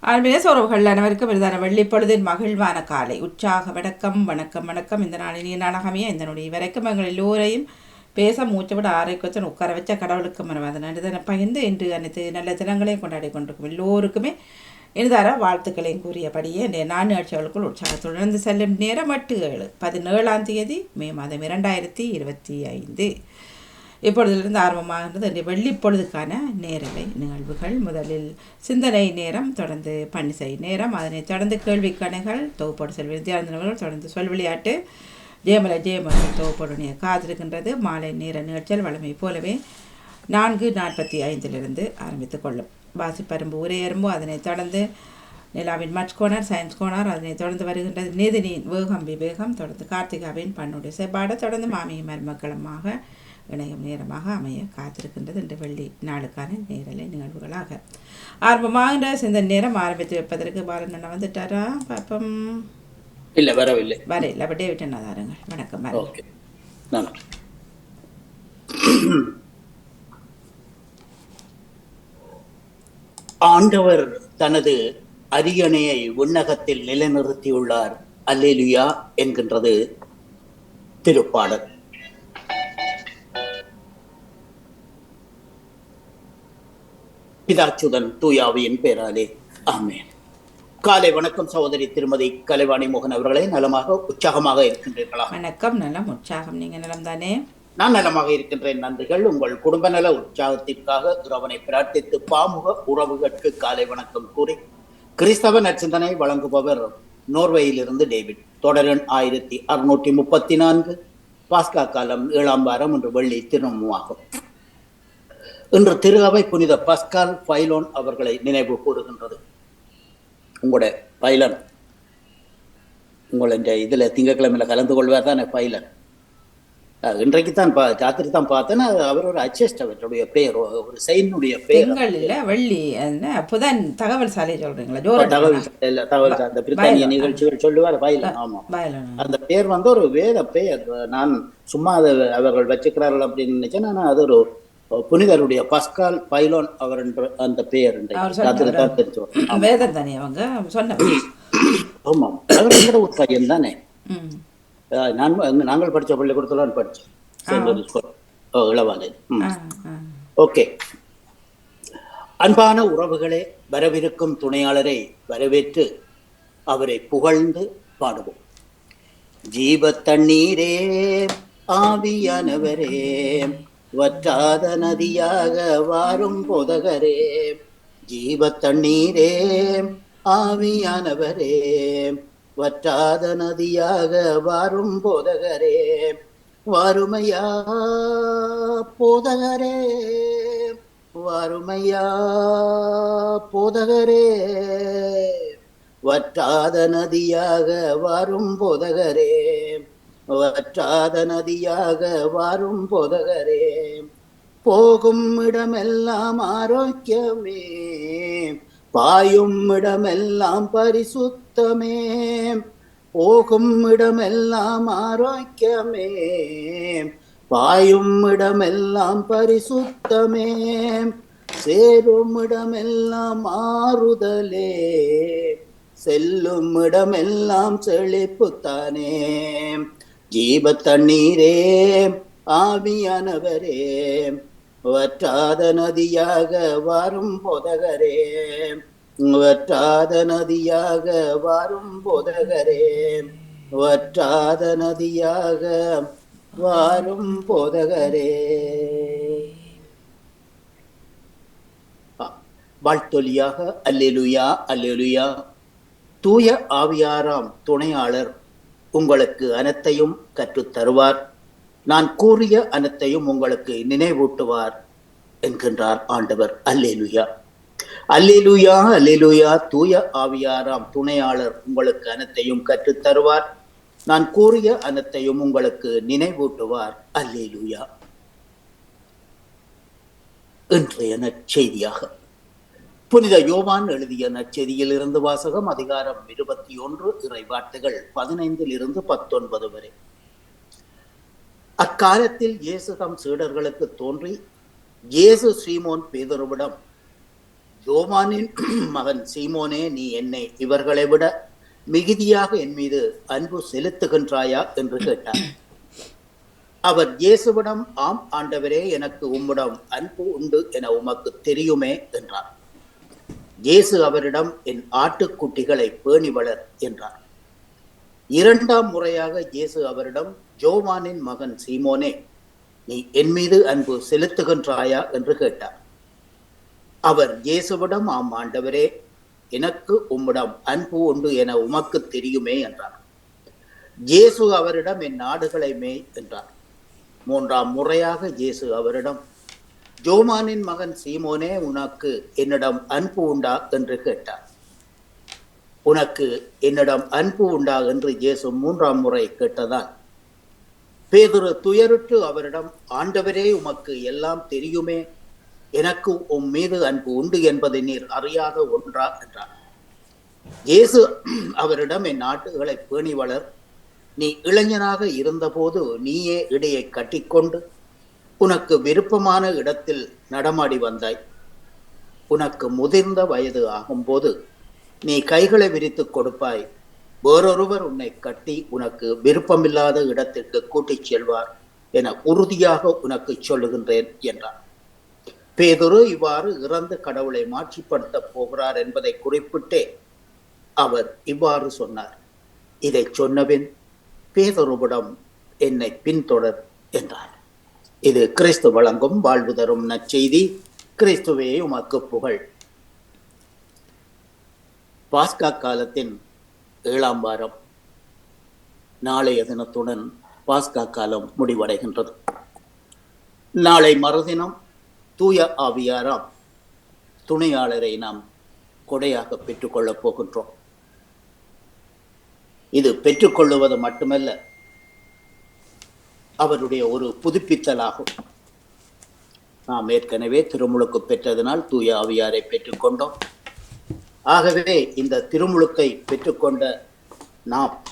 ஆன்மீக உறவுகள் அனைவருக்கும் விருதான வெள்ளிப்பொழுதின் மகிழ்வான காலை. உற்சாக வணக்கம் வணக்கம் வணக்கம். இந்த நாளின் நாடகமே இந்த நொடி வரைக்கும் எங்கள் எல்லோரையும் பேச மூச்சு விட ஆரோக்கியத்துடன் உட்கார வச்ச கடவுளுக்கு மனவாத நடுதன பகிர்ந்து இன்று அனைத்து நல்ல தினங்களையும் கொண்டாடி கொண்டிருக்கும் எல்லோருக்குமே இனிதார வாழ்த்துக்களையும் கூறியபடியே இந்த நான்கு ஆட்சிகளுக்குள் உற்சாகத்துடன் செல்லும் நேரம் எட்டு ஏழு. பதினேழாம் தேதி மே மாதம் இரண்டாயிரத்தி இருபத்தி ஐந்து. இப்பொழுதிலிருந்து ஆரம்பமாகின்றது இன்றைய வெள்ளிப்பொழுதுக்கான நேரலை நிகழ்வுகள். முதலில் சிந்தனை நேரம் தொடர்ந்து பன்னிசை நேரம் அதனைத் தொடர்ந்து கேள்வி கணைகள் தொகுப்போடு செல்வி வித்யார்ந்தனர்கள் தொடர்ந்து சொல் விளையாட்டு ஜெயமல ஜெயமலை தொகுப்போடைய காத்திருக்கின்றது மாலை நேர நிகழ்ச்சிகள் வளமை போலவே நான்கு நாற்பத்தி ஐந்திலிருந்து ஆரம்பித்துக் கொள்ளும். வாசிப்பரும்பு உரையரும்பு அதனைத் தொடர்ந்து நிலாவின் மச் கோணர் சயின்ஸ் கோணர் அதனைத் தொடர்ந்து வருகின்றது. நிதினின் வேகம் விவேகம் தொடர்ந்து கார்த்திகாவின் பண்ணுடைய செப்பாடு தொடர்ந்து மாமியின் மருமக்களுமாக இணையும் நேரமாக அமைய காத்திருக்கின்றது இன்று வெள்ளி நாளுக்கான நேரலை நிகழ்வுகளாக. ஆரம்பமாகின்ற சிந்தனை நேரம் ஆரம்பித்து வைப்பதற்கு பாலன் வந்துட்டாரா? பாப்பம். இல்ல வரவில்லை. வரையில் அப்படியே விட்டு தாருங்கள் வணக்கம் வர ஓகே. ஆண்டவர் தனது அரியணையை விண்ணகத்தில் நிலைநிறுத்தியுள்ளார். அல்லேலுயா என்கின்றது திருப்பாடல். பிதாச்சுதன் தூயாவியின் பேராலே. ஆமென். காலை வணக்கம் சகோதரி திருமதி கலைவாணி மோகன் அவர்களே. நலமாக உற்சாகமாக இருக்கின்றீர்களா? வணக்கம். நலம் உற்சாகம். நீங்கள் நலம் தானே நான் நலமாக இருக்கின்றேன் நன்றிகள் உங்கள் குடும்ப நல உற்சாகத்திற்காக இறைவனை பிரார்த்தித்து பாமுக உறவுகளுக்கு காலை வணக்கம் கூறி கிறிஸ்தவ நற்சிந்தனை வழங்குபவர் நோர்வேயிலிருந்து டேவிட். தொடரன் ஆயிரத்தி அறுநூற்றி முப்பத்தி நான்கு பாஸ்கா காலம் ஏழாம் வாரம் இன்று வெள்ளி திருமமாகும் இன்று திரு அவை புனித பஸ்கால் பைலோன் அவர்களை நினைவு கூறுகின்றது. உங்களுடைய பைலன் உங்கள் இந்த இதுல திங்கட்கிழமையில கலந்து கொள்வார் தானே பைலன் இன்றைக்கு தான் பா ராத்திரி தான் பார்த்தேன் அவர் ஒரு அச்சஸ்ட் அவருடைய பெயர் ஒ- ஒரு செயினுடைய பெயர் வெள்ளி என்ன புதன் தகவல் சாலை சொல்றீங்களா? தகவல் இல்ல, தகவல் அந்த பிரித்தானிய நிகழ்ச்சிகள் சொல்லுவார் பைலன் ஆமா பயலன். அந்த பெயர் வந்து ஒரு வேத பெயர் நான் சும்மா அதை அவர்கள் வச்சுக்கிறார்கள் அப்படின்னு நினைச்சேன். ஆனா அது ஒரு புனிதருடைய பஸ்கால் பைலோன் அவர் என்ற அந்த பெயர் சொன்னாரு. தான் தெரிஞ்சோம் வேதம் தானே அவங்க? சொன்ன ஆமாம். அவர் எங்கட ஒரு பையன் தானே? ம். அஹ் நான் நாங்கள் படிச்ச பள்ளிக்கூடத்துல. ஓ இளவாலை. ஓகே. அன்பான உறவுகளே வரவிருக்கும் துணையாளரை வரவேற்று அவரை புகழ்ந்து பாடுவோம். ஜீவ தண்ணீரே ஆவியானவரே. வற்றாத நதியாக வாரும் போதகரே ஜீவ தண்ணீரே ஆவியானவரே. வற்றாத நதியாக வாரும் போதகரே வாருமையா போதகரே. வாருமையா போதகரே. வற்றாத நதியாக வாரும் போதகரே வற்றாத நதியாக வாரும் போதகரே. போகும் இடமெல்லாம் ஆரோக்கியமே பாயும் இடமெல்லாம் பரிசுத்தமே. போகும் இடமெல்லாம் ஆரோக்கியமே பாயும் இடமெல்லாம் பரிசுத்தமே. சேரும் இடமெல்லாம் மாறுதலே செல்லும் இடமெல்லாம் செழிப்புத்தானே. ஜீவ தண்ணீரே ஆவியானவரே வற்றாத நதியாக வாரும் பொதகரே. வற்றாத நதியாக வாரும் பொதகரே. வற்றாத நதியாக வாரும் போதகரே. வாழ்த்தொலியாக அல்லெலுயா அல்லெலுயா. தூய ஆவியாராம் துணையாளர் உங்களுக்கு அனைத்தையும் கற்றுத் தருவார் நான் கூறிய அனைத்தையும் உங்களுக்கு நினைவூட்டுவார் என்கின்றார் ஆண்டவர். அல்லேலுயா. அல்லேலுயா அல்லேலுயா. தூய ஆவியாராம் துணையாளர் உங்களுக்கு அனைத்தையும் கற்றுத் தருவார் நான் கூறிய அனைத்தையும் உங்களுக்கு நினைவூட்டுவார். அல்லேலுயா. இன்றைய நற்செய்தியாக. புனித யோவான் எழுதிய நற்செய்தியில் இருந்து வாசகம் அதிகாரம் இருபத்தி ஒன்று இறைவாட்டுகள் பதினைந்தில் இருந்து பத்தொன்பது வரை. அக்காலத்தில் இயேசு தம் சீடர்களுக்கு தோன்றி இயேசு ஸ்ரீமோன் பேதுருவிடம் யோமானின் மகன் சீமோனே நீ என்னை இவர்களை விட மிகுதியாக என் மீது அன்பு செலுத்துகின்றாயா? என்று கேட்டார். அவர் இயேசுவிடம் ஆம் ஆண்டவரே எனக்கு உம்மிடம் அன்பு உண்டு என உமக்கு தெரியுமே என்றார். இயேசு அவரிடம் என் ஆட்டுக்குட்டிகளை பேணி வளர் என்றார். இரண்டாம் முறையாக இயேசு அவரிடம் ஜோவானின் மகன் சீமோனே நீ என் மீது அன்பு செலுத்துகின்றாயா? என்று கேட்டார். அவர் இயேசுவிடம் ஆம் ஆண்டவரே எனக்கு உம்மிடம் அன்பு உண்டு என உமக்கு தெரியுமே என்றார். இயேசு அவரிடம் என் நாடுகளை மேய் என்றார். மூன்றாம் முறையாக இயேசு அவரிடம் ஜோமானின் மகன் சீமோனே உனக்கு என்னிடம் அன்பு உண்டா? என்று கேட்டார். உனக்கு என்னிடம் அன்பு உண்டா என்று இயேசு மூன்றாம் முறை கேட்டதால் பேதுரு துயருற்று அவரிடம் ஆண்டவரே உமக்கு எல்லாம் தெரியுமே. எனக்கு உம் மீது அன்பு உண்டு என்பதை நீர் அறியாத ஒன்றா? என்றார். இயேசு அவரிடம் என் நாட்டுகளை பேணி வளர். நீ இளைஞனாக இருந்தபோது நீயே இடையை கட்டிக்கொண்டு உனக்கு விருப்பமான இடத்தில் நடமாடி வந்தாய். உனக்கு முதிர்ந்த வயது ஆகும்போது நீ கைகளை விரித்து கொடுப்பாய். வேறொருவர் உன்னை கட்டி உனக்கு விருப்பமில்லாத இடத்திற்கு கூட்டிச் செல்வார் என உறுதியாக உனக்கு சொல்லுகின்றேன் என்றார் பேதுரு இவ்வாறு இறந்து கடவுளை மாற்றிப்படுத்தப் போகிறார் என்பதை குறிப்பிட்டே அவர் இவ்வாறு சொன்னார். இதை சொன்னபின் பேதுருவிடம் என்னை பின்தொடர் என்றார். இது கிறிஸ்து வழங்கும் வாழ்வு தரும் நற்செய்தி. கிறிஸ்துவே உமக்கு புகழ். பாஸ்கா காலத்தின் ஏழாம் வாரம். நாளைய தினத்துடன் பாஸ்கா காலம் முடிவடைகின்றது. நாளை மறுதினம் தூய ஆவியாராம் துணையாளரை நாம் கொடையாக பெற்றுக்கொள்ளப் போகின்றோம். இது பெற்றுக்கொள்ளுவது மட்டுமல்ல அவருடைய ஒரு புதுப்பித்தலாகும். நாம் ஏற்கனவே திருமுழுக்கு பெற்றதனால் தூய ஆவியாரை பெற்றுக்கொண்டோம். ஆகவே இந்த திருமுழுக்கை பெற்றுக்கொண்ட நாம்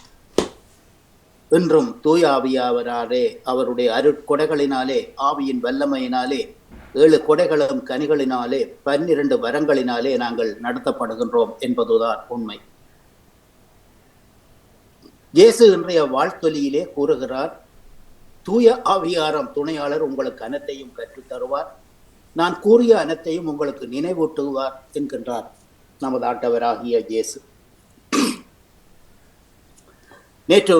இன்றும் தூய ஆவியாவராலே அவருடைய அருட்கொடைகளினாலே ஆவியின் வல்லமையினாலே ஏழு கொடைகளும் கனிகளினாலே பன்னிரண்டு வரங்களினாலே நாங்கள் நடத்தப்படுகின்றோம் என்பதுதான் உண்மை. இயேசு இன்றைய வாழ்த்தொலியிலே கூறுகிறார் தூய ஆவியாரம் துணையாளர் உங்களுக்கு அனைத்தையும் கற்றுத் தருவார் நான் கூறிய அனைத்தையும் உங்களுக்கு நினைவூட்டுவார் என்கின்றார். நமது ஆண்டவராகிய இயேசு. நேற்று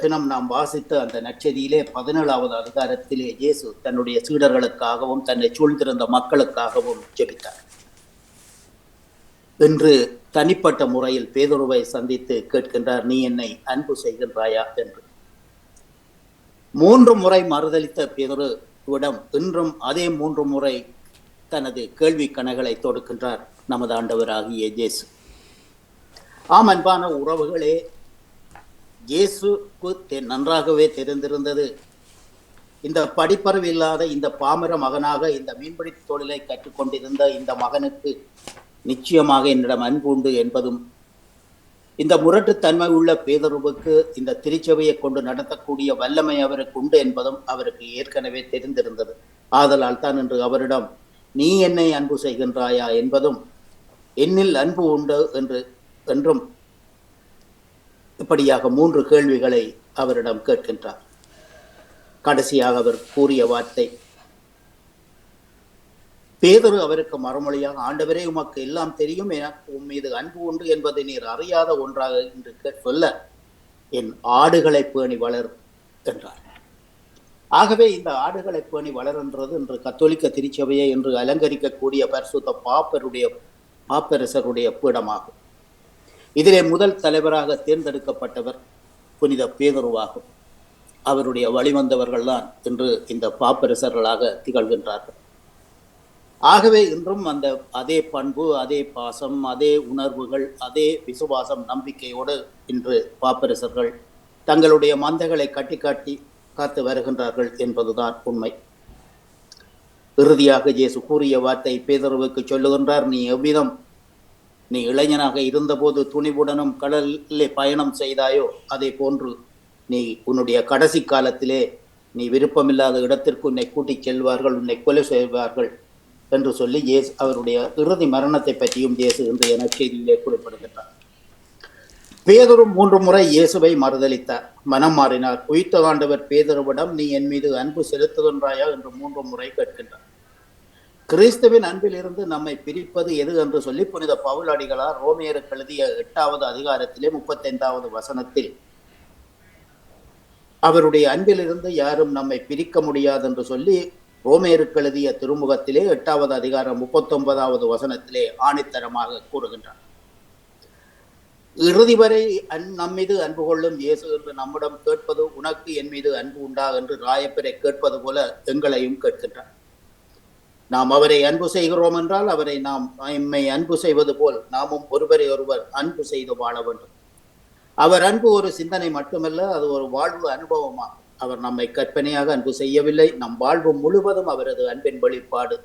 தினம் நாம் வாசித்த அந்த நச்சதியிலே பதினேழாவது அதிகாரத்திலே இயேசு தன்னுடைய சீடர்களுக்காகவும் தன்னை சூழ்ந்திருந்த மக்களுக்காகவும் ஜெபித்தார். இன்று தனிப்பட்ட முறையில் பேதுருவை சந்தித்து கேட்கின்றார் நீ என்னை அன்பு செய்கின்றாயா? என்று. மூன்று முறை மறுதளித்த பேதுருவிடம் இன்றும் அதே மூன்று முறை தனது கேள்வி கணைகளை தொடுக்கின்றார். நமது ஆண்டவராகிய இயேசு. ஆம் அன்பான உறவுகளே இயேசுக்கு நன்றாகவே தெரிந்திருந்தது. இந்த படிப்பறிவு இல்லாத இந்த பாமர மகனாக இந்த மீன்பிடி தொழிலை கற்றுக்கொண்டிருந்த இந்த மகனுக்கு நிச்சயமாக என்னிடம் அன்பு உண்டு என்பதும் இந்த முரட்டுத்தன்மை உள்ள பேதருவுக்கு இந்த திருச்சபையை கொண்டு நடத்தக்கூடிய வல்லமை அவருக்கு உண்டு என்பதும் அவருக்கு ஏற்கனவே தெரிந்திருந்தது. ஆதலால் தான் இன்று அவரிடம் நீ என்னை அன்பு செய்கின்றாயா? என்பதும் என்னில் அன்பு உண்டு என்று என்றும் இப்படியாக மூன்று கேள்விகளை அவரிடம் கேட்கின்றார். கடைசியாக அவர் கூறிய வார்த்தை பேதரு அவருக்கு மறுமொழியாக ஆண்டவரே உமக்கு எல்லாம் தெரியும். எனக்கு உன் மீது அன்பு உண்டு என்பதை நீர் அறியாத ஒன்றாக என்று சொல்ல என் ஆடுகளை பேணி வளர் என்றார். ஆகவே இந்த ஆடுகளை பேணி வளர்ன்றது என்று கத்தோலிக்க திருச்சபையை என்று அலங்கரிக்கக்கூடிய பரிசுத்த பாப்பருடைய பாப்பரசருடைய பீடமாகும். இதிலே முதல் தலைவராக தேர்ந்தெடுக்கப்பட்டவர் புனித பேதருவாகும். அவருடைய வழிவந்தவர்கள்தான் இன்று இந்த பாப்பரசர்களாக திகழ்கின்றார்கள். ஆகவே இன்றும் அந்த அதே பண்பு அதே பாசம் அதே உணர்வுகள் அதே விசுவாசம் நம்பிக்கையோடு இன்று பாப்பரசர்கள் தங்களுடைய மந்தைகளை கட்டி காட்டி காத்து வருகின்றார்கள் என்பதுதான் உண்மை. இறுதியாக இயேசு கூறிய வார்த்தை பேதர்வுக்கு சொல்லுகின்றார் நீ எவ்விதம் நீ இளைஞனாக இருந்தபோது துணிவுடனும் கடலிலே பயணம் செய்தாயோ அதே போன்று நீ உன்னுடைய கடைசி காலத்திலே நீ விருப்பமில்லாத இடத்திற்கு உன்னை கூட்டிச் செல்வார்கள் உன்னை கொலை செய்வார்கள் என்று சொல்லி இயேசு அவருடைய இறுதி மரணத்தை பற்றியும் இயேசு இன்றைய செய்தியிலே குறிப்பிடுகின்றார். பேதரும் மூன்று முறை இயேசுவை மறுதளித்தார். மனம் மாறினார். உயிர்த்த ஆண்டவர் பேதருவிடம் நீ என் மீது அன்பு செலுத்துகின்றாயா? என்று மூன்று முறை கேட்கின்றார். கிறிஸ்துவின் அன்பிலிருந்து நம்மை பிரிப்பது எது என்று சொல்லி புனித பவுலடிகளார் ரோமியருக்கு எழுதிய எட்டாவது அதிகாரத்திலே முப்பத்தைந்தாவது வசனத்தில் அவருடைய அன்பிலிருந்து யாரும் நம்மை பிரிக்க முடியாது என்று சொல்லி ரோமேருக்கு எழுதிய திருமுகத்திலே எட்டாவது அதிகாரம் முப்பத்தொன்பதாவது வசனத்திலே ஆணித்தரமாக கூறுகின்றார். இறுதி வரை அன் நம்மீது அன்பு கொள்ளும் இயேசு என்று நம்மிடம் கேட்பது உனக்கு என் மீது அன்பு உண்டா என்று ராயப்பரை கேட்பது போல எங்களையும் கேட்கின்றார். நாம் அவரை அன்பு செய்கிறோம் என்றால் அவரை நாம் எம்மை அன்பு செய்வது போல் நாமும் ஒருவரை ஒருவர் அன்பு செய்து வாழ வேண்டும். அவர் அன்பு ஒரு சிந்தனை மட்டுமல்ல அது ஒரு வாழ்வு அனுபவமாகும். அவர் நம்மை கற்பனையாக அன்பு செய்யவில்லை. நம் வாழ்வு முழுவதும் அவரது அன்பின் வெளிப்பாடு.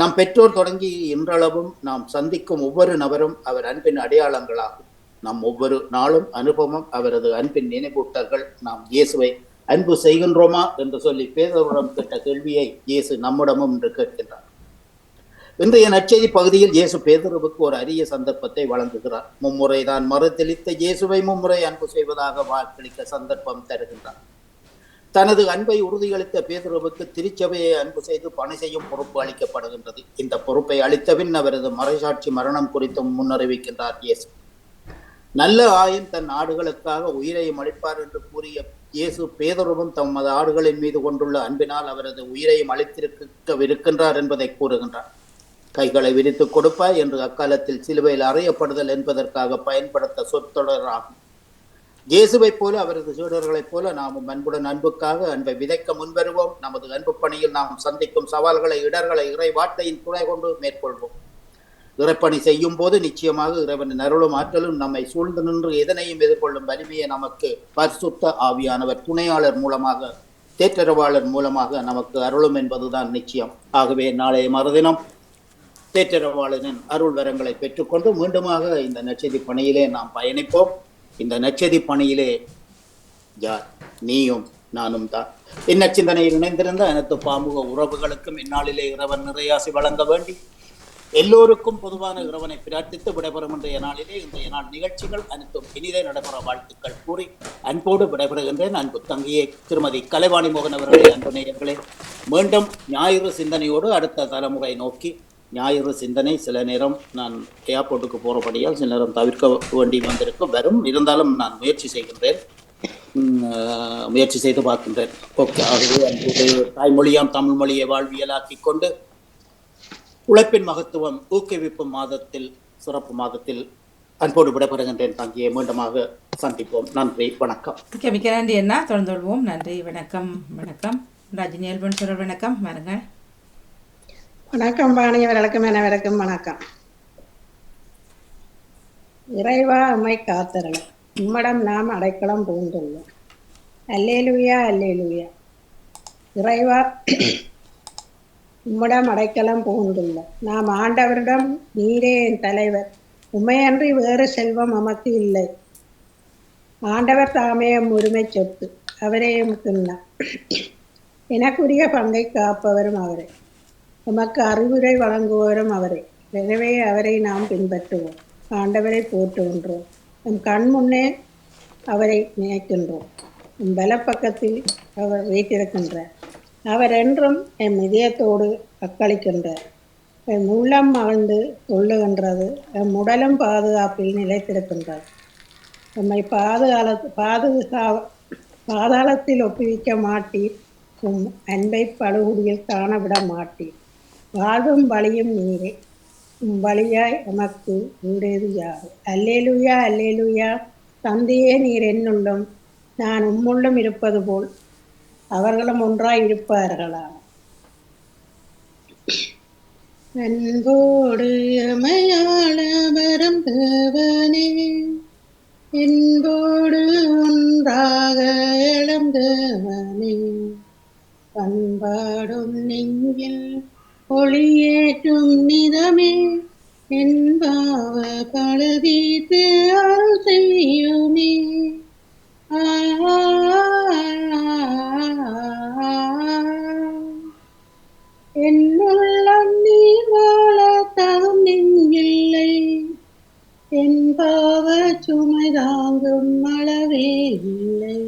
நம் பெற்றோர் தொடங்கி இன்றளவும் நாம் சந்திக்கும் ஒவ்வொரு நபரும் அவர் அன்பின் அடையாளங்களாகும். நம் ஒவ்வொரு நாளும் அனுபவம் அவரது அன்பின் நினைவூட்டல்கள் நாம் இயேசுவை அன்பு செய்கின்றோமா என்று சொல்லி பேதவரிடம் கேட்ட கேள்வியை இயேசு நம்மிடமும் என்று கேட்கின்றார். இன்றைய நற்செய்தி பகுதியில் இயேசு பேதருவுக்கு ஒரு அரிய சந்தர்ப்பத்தை வழங்குகிறார். மும்முறை தான் மறுதளித்த இயேசுவை மும்முறை அன்பு செய்வதாக வாக்களிக்க சந்தர்ப்பம் தருகின்றார். தனது அன்பை உறுதியளித்த பேதுருவுக்கு திருச்சபையை அன்பு செய்து பணி செய்யும் பொறுப்பு அளிக்கப்படுகின்றது. இந்த பொறுப்பை அளித்தபின் அவரது மறைசாட்சி மரணம் குறித்தும் முன்னறிவிக்கின்றார் இயேசு. நல்ல ஆயன் தன் ஆடுகளுக்காக உயிரையும் அளிப்பார் என்று கூறிய இயேசு பேதருவும் தமது ஆடுகளின் மீது கொண்டுள்ள அன்பினால் அவரது உயிரையும் அளித்திருக்கவிருக்கின்றார் என்பதை கூறுகின்றார். கைகளை விரித்து கொடுப்பாய் என்று அக்காலத்தில் சிலுவையில் அறையப்படுதல் என்பதற்காக பயன்படுத்த சொற்றொடராகும் இயேசுவைப் போல அவரது சீடர்களைப் போல நாமும் அன்புடன் அன்புக்காக அன்பை விதைக்க முன்வருவோம். நமது அன்பு பணியில் நாம் சந்திக்கும் சவால்களை இடர்களை இறை வார்த்தையின் துணை கொண்டு மேற்கொள்வோம். இறைப்பணி செய்யும் போது நிச்சயமாக இறைவன் அருளும் ஆற்றலும் நம்மை சூழ்ந்து நின்று எதனையும் எதிர்கொள்ளும் வலிமையை நமக்கு பரிசுத்த ஆவியானவர் துணையாளர் மூலமாக தேற்றரவாளர் மூலமாக நமக்கு அருளும் என்பதுதான் நிச்சயம். ஆகவே நாளைய மறுதினம் தேற்றரவாளரின் அருள் வரங்களை பெற்றுக்கொண்டு மீண்டுமாக இந்த நச்சதி பணியிலே நாம் பயணிப்போம். இந்த நச்சதி பணியிலே யார்? நீயும் நானும் தான். இந்நச்சிந்தனையில் இணைந்திருந்த அனைத்து பாமுக உறவுகளுக்கும் இந்நாளிலே இறைவன் நிறையாசி வழங்க வேண்டி எல்லோருக்கும் பொதுவான இறைவனை பிரார்த்தித்து விடைபெறும் இன்றைய நாளிலே இன்றைய நாள் நிகழ்ச்சிகள் அனைத்தும் இனிதே நடைபெற வாழ்த்துக்கள் கூறி அன்போடு விடைபெறுகின்றேன். அன்பு தங்கியே திருமதி கலைவாணி மோகன் அவர்களே அன்பு நேயர்களே. மீண்டும் ஞாயிறு சிந்தனையோடு அடுத்த தலைமுறை நோக்கி ஞாயிறு சிந்தனை. சில நேரம் நான் ஏர்போர்ட்டுக்கு போகிறபடியால் சில நேரம் தவிர்க்க வேண்டி வந்திருக்கும். வரும் இருந்தாலும் நான் முயற்சி செய்கின்றேன். முயற்சி செய்து பார்க்கின்றேன். ஓகே ஆகவே தாய்மொழியாம் தமிழ் மொழியை வாழ்வியலாக்கிக் கொண்டு உழைப்பின் மகத்துவம் ஊக்குவிப்பு மாதத்தில் சிறப்பு மாதத்தில் அன்போடு விடைபெறுகின்றேன் தங்கியை. மீண்டுமாக சந்திப்போம். நன்றி வணக்கம். மிக்க மிக்க நன்றி அண்ணா. தொடர்ந்து கொள்வோம். நன்றி வணக்கம் வணக்கம். ரஜினி அல்பன் சொல்ற வணக்கம். வாருங்கள் வணக்கம் பாணி அவர்களுக்கும் அனைவருக்கும் வணக்கம். இறைவா அம்மை காத்தரல உம்மிடம் நாம் அடைக்கலம் பூந்துள்ளோம் அல்லேலுயா அல்லேலுயா. இறைவா உம்மிடம் அடைக்கலம் புகுந்துள்ளோம் நாம் ஆண்டவரிடம் நீரே என் தலைவர் உமையன்றி வேறு செல்வம் நமக்கு இல்லை. ஆண்டவர் தாமே எம் உரிமை சொத்து அவரே எம் எனக்குரிய பங்கை காப்பவரும் அவரே. உமக்கு அறிவுரை வழங்குவோரும் அவரே. எனவே அவரை நாம் பின்பற்றுவோம். ஆண்டவரை போற்றுகின்றோம். நம் கண் முன்னே அவரை நினைக்கின்றோம். நம் பலப்பக்கத்தில் அவர் வைத்திருக்கின்றார் அவர் என்றும் என் இதயத்தோடு அக்களிக்கின்றார் என் உள்ளம் மகிழ்ந்து துள்ளுகின்றது என் உடலும் பாதுகாப்பில் நிலைத்திருக்கின்றார். நம்மை பாதுகால பாதுகா பாதாளத்தில் ஒப்புவிக்க மாட்டீர். உம் அன்பை படுகுடியில் காணவிட மாட்டீர். வாழ்வும் வழியும் நீரே. உம் வழியாய் எமக்கு ஊரேது யாரு? அல்லேலுயா அல்லேலுயா. தந்தையே நீர் என்னுள்ளும். நான் உம்முள்ளும் இருப்பது போல் அவர்களும் ஒன்றாய் இருப்பார்களா அன்போடு அமையாளவரம் தேவனே என்போடு ஒன்றாக இழந்தவனே பண்பாடும் நெஞ்சில் ஒளியேற்றும் நிதமே என்பாவ பழுதீத்து அருள் செய்யுமே. ஆ என்னுள்ளம் நீ வாழ தகுந்தென் இல்லை என் பாவ சுமை தாங்கும் அளவே இல்லை.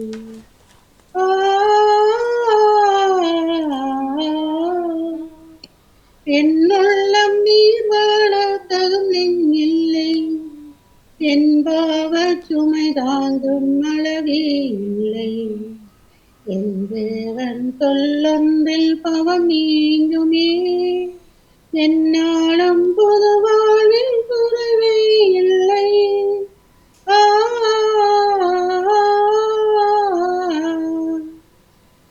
என்னுள்ளம் நீ வாழ தகுந்தென் இல்லை என் பாவ சுமை தாங்கும் அளவே இல்லை. என் தேவன் சொல்லொன்றில் பவம் நீங்குமே. என்னாலும் புது வாழ்வில் குறைவே இல்லை. ஆ,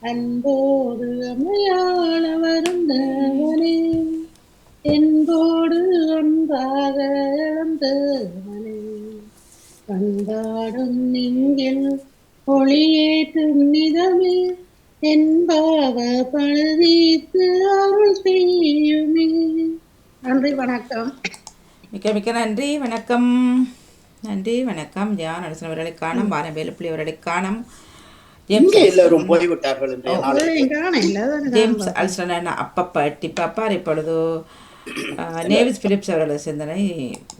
அன்போடு அமையாள வரும் ஒளியேற்றும் நிதமே என்பாவ பழுதீத்து அருள் செய்யுமே. நன்றி வணக்கம். மிக்க மிக்க நன்றி வணக்கம். நன்றி வணக்கம். ஜான் அரசனவர்களை காணும் வானவேலுப்பிள்ளி அவர்களை காணும் எல்லாரும் போய்விட்டார்கள் ஜேம்ஸ் அல்சன அப்பப்ப டிப்பாப்பார் இப்பொழுது நேவிஸ் பிலிப்ஸ் அவர்களது சிந்தனை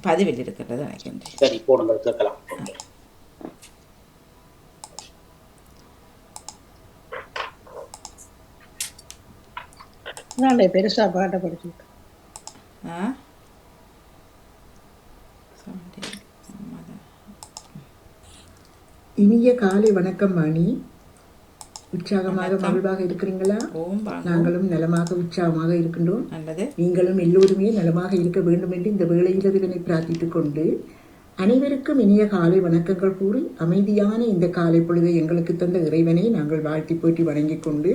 பதிவில் இருக்கின்றது நினைக்கின்றேன். சரி போடுங்கள் கேட்கலாம். நான் பெருசா பாட்டை படிச்சு ஆ? Somebody, mother. இனிய காலை வணக்கம் மணி. உற்சாகமாக. மகிழ்வாக இருக்கிறீங்களா நாங்களும் நலமாக உற்சாகமாக இருக்கின்றோம். நல்லது. நீங்களும் எல்லோருமே நலமாக இருக்க வேண்டும் என்று இந்த வேளையில் இதனை பிரார்த்தித்துக் கொண்டு அனைவருக்கும் இனிய காலை வணக்கங்கள் கூறி அமைதியான இந்த காலை பொழுதை எங்களுக்கு தந்த இறைவனை நாங்கள் வாழ்த்தி போற்றி வணங்கிக் கொண்டு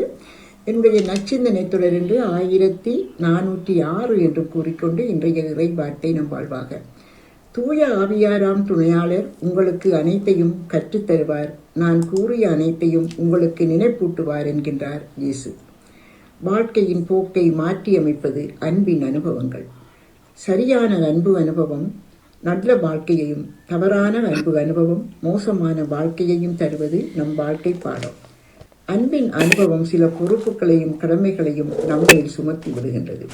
என்னுடைய நச்சிந்தனை தொடர் என்று ஆயிரத்தி நானூற்றி ஆறு என்று கூறிக்கொண்டு இன்றைய இறை வார்த்தை நம் வாழ்வாக. தூய ஆவியாராம் துணையாளர் உங்களுக்கு அனைத்தையும் கற்றுத் தருவார். நான் கூறிய அனைத்தையும் உங்களுக்கு நினைப்பூட்டுவார் என்கின்றார் இயேசு. வாழ்க்கையின் போக்கை மாற்றியமைப்பது அன்பின் அனுபவங்கள். சரியான அன்பு அனுபவம் நல்ல வாழ்க்கையையும் தவறான அன்பு அனுபவம் மோசமான வாழ்க்கையையும் தருவது நம் வாழ்க்கை பாடம். அன்பின் அனுபவம் சில பொறுப்புகளையும் கடமைகளையும் நம்மில் சுமத்தி விடுகின்றது.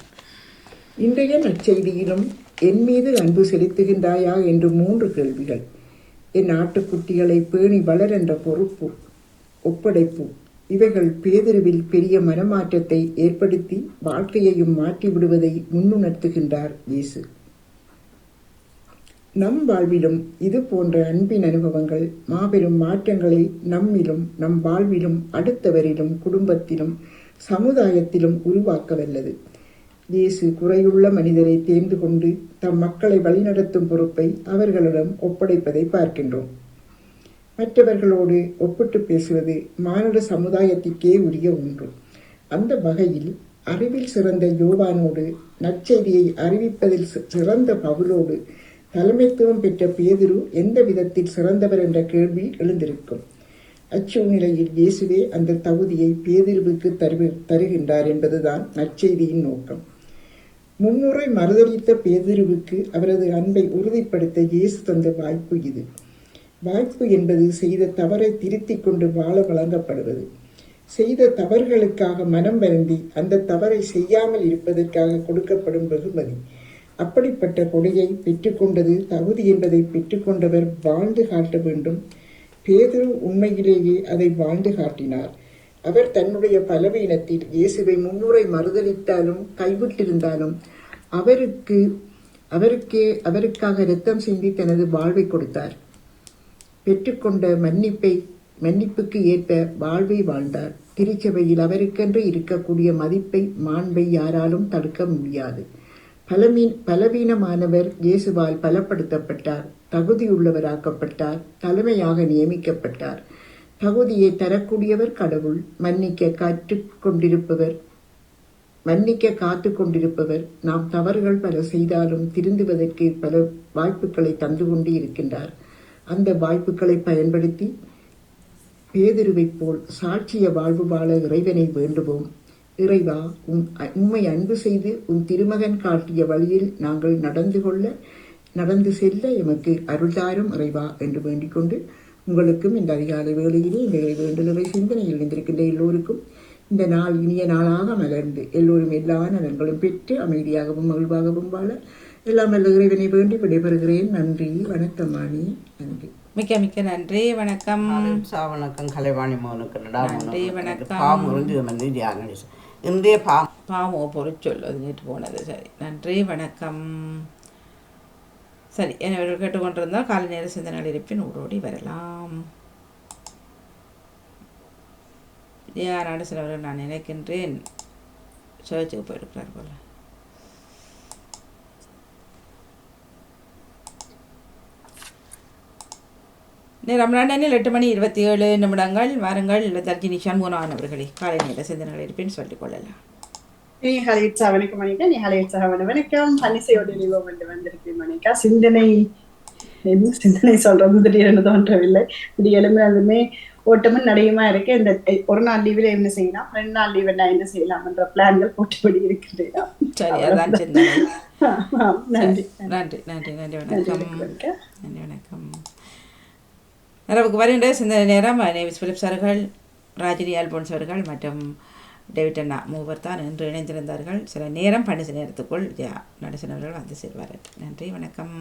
இன்றைய நற்செய்தியிலும் என் மீது அன்பு செலுத்துகின்றாயா? என்று மூன்று கேள்விகள். என் ஆட்டுக்குட்டிகளை பேணி வளர் என்ற பொறுப்பு ஒப்படைப்பு இவைகள் பேதருவில் பெரிய மனமாற்றத்தை ஏற்படுத்தி வாழ்க்கையையும் மாற்றிவிடுவதை முன்னுணர்த்துகின்றார் இயேசு. நம் வாழ்விலும் இது போன்ற அன்பின் அனுபவங்கள் மாபெரும் மாற்றங்களை நம்மிலும் நம் வாழ்விலும் அடுத்தவரிலும் குடும்பத்திலும் சமுதாயத்திலும் உருவாக்க வல்லது இயேசு குறையுள்ள மனிதரை தேர்ந்து கொண்டு தம் மக்களை வழிநடத்தும் பொறுப்பை அவர்களிடம் ஒப்படைப்பதை பார்க்கின்றோம். மற்றவர்களோடு ஒப்பிட்டு பேசுவது மானுட சமுதாயத்திற்கே உரிய ஒன்று. அந்த வகையில் அறிவில் சிறந்த யோவானோடு நற்செய்தியை அறிவிப்பதில் சிறந்த பவுலோடு தலைமைத்துவம் பெற்ற பேதுரு எந்த விதத்தில் சிறந்தவர் என்ற கேள்வி எழுந்திருக்கும்? அச்சூழ்நிலையில் இயேசுவே அந்த தகுதியை பேதிருவுக்கு தரு தருகின்றார் என்பதுதான் நற்செய்தியின் நோக்கம். முன்முறை மறுதளித்த பேதிருவுக்கு அவரது அன்பை உறுதிப்படுத்த இயேசு தந்த வாய்ப்பு இது. வாய்ப்பு என்பது செய்த தவறை திருத்திக் கொண்டு வாழ வழங்கப்படுவது. செய்த தவறுகளுக்காக மனம் வருந்தி அந்த தவறை செய்யாமல் இருப்பதற்காக கொடுக்கப்படும் வெகுமதி. அப்படிப்பட்ட கொடையை பெற்றுக்கொண்டது தகுதி என்பதை பெற்றுக்கொண்டவர் வாழ்ந்து காட்ட வேண்டும். பேதுரு உண்மையிலேயே அதை வாழ்ந்து காட்டினார். அவர் தன்னுடைய பலவீனத்தில் இயேசுவை முன்னுரை மறுதளித்தாலும் கைவிட்டிருந்தாலும் அவருக்கு அவருக்கே அவருக்காக இரத்தம் சிந்தி தனது வாழ்வை கொடுத்தார். பெற்றுக்கொண்ட மன்னிப்பை மன்னிப்புக்கு ஏற்ப வாழ்வை வாழ்ந்தார். திருச்சபையில் அவருக்கென்று இருக்கக்கூடிய மதிப்பை மாண்பை யாராலும் தடுக்க முடியாது. பலமீன் பலவீனமானவர் இயேசுவால் பலப்படுத்தப்பட்டார். தகுதியுள்ளவராக்கப்பட்டார். தலைமையாக நியமிக்கப்பட்டார். தகுதியை தரக்கூடியவர் கடவுள் மன்னிக்க காற்று கொண்டிருப்பவர் மன்னிக்க காத்து கொண்டிருப்பவர் நாம் தவறுகள் பல செய்தாலும் திருந்துவதற்கு பல வாய்ப்புகளை தந்து கொண்டு இருக்கின்றார். அந்த வாய்ப்புகளை பயன்படுத்தி பேதிருவைப் போல் சாட்சிய வாழ்வு வாழ இறைவனை வேண்டுவோம். இறைவா உம் உம்மை அன்பு செய்து உன் திருமகன் காட்டிய வழியில் நாங்கள் நடந்து கொள்ள நடந்து செல்ல எமக்கு அருள்தாரும் இறைவா என்று வேண்டிக் கொண்டு உங்களுக்கும் இந்த அதிகாலை வேளையிலே இந்த வேண்டுதலை சிந்தனையில் இருந்திருக்கின்ற எல்லோருக்கும் இந்த நாள் இனிய நாளாக மலர்ந்து எல்லோரும் எல்லா நலன்களும் பெற்று அமைதியாகவும் மகிழ்வாகவும் வாழ எல்லாம் வல்ல இறைவனை வேண்டி விடைபெறுகிறேன். நன்றி வணக்கம் வாணி நன்றி. மிக்க மிக்க நன்றி வணக்கம். உற்சாக வணக்கம் கலைவாணி மோனுக்கு நன்றி, வணக்கம். பாம் உறிஞ்சு வந்து இன்றைய இந்திய பாம் பாமோ பொறிச்சொல் போனது. சரி நன்றி வணக்கம். சரி என்னவர்கள் கேட்டுக்கொண்டிருந்தால் காலை நேர சிந்தனைகள் இருப்பின் ஓடோடி வரலாம். விஜயா சிலவர்கள் நான் நினைக்கின்றேன். சர்ச்சுக்கு போயிருக்கிறார் போல. நேரம் லண்டனில் எட்டு மணி இருபத்தி ஏழு நிமிடங்கள் வாருங்கள் தர்ஜினி சண்முகனான் அவர்களே. காலை நேர சிந்தனைகள் இருப்பின் சொல்லிக் கொள்ளலாம். நீ ஹலிட்சா வணக்கம் மணிக்கா நீ ஹலிட்சா வணக்கம். பனிசையோட நினைவு கொண்டு வந்திருக்கு மணிக்கா சிந்தனை. என்ன சிந்தனை சொல்றது? திடீர்னு தோன்றவில்லை. இது எழுந்தாலுமே ஓட்டமும் நடையுமா இருக்கு. இந்த ஒரு நாள் லீவில் என்ன செய்யலாம்? ரெண்டு நாள் லீவ் நான் என்ன செய்யலாம் என்ற பிளான்கள் போட்டுபடி இருக்கின்றேன் சரி அதான் சிந்தனை. நன்றி. நன்றி நன்றி நன்றி வணக்கம். நன்றி வணக்கம். நிறைவுக்கு வருகின்ற சிந்தனை நேரம் நேவிஸ் பிலிப்ஸ் அவர்கள் ராஜினி அல்போன்ஸ் அவர்கள் மற்றும் டேவிட் அண்ணா மூவர் தான் இன்று இணைந்திருந்தார்கள் சில நேரம் பணிசு நேரத்துக்குள் ஜெயா நடேசன் அவர்கள் வந்து செல்வார்கள் நன்றி வணக்கம்.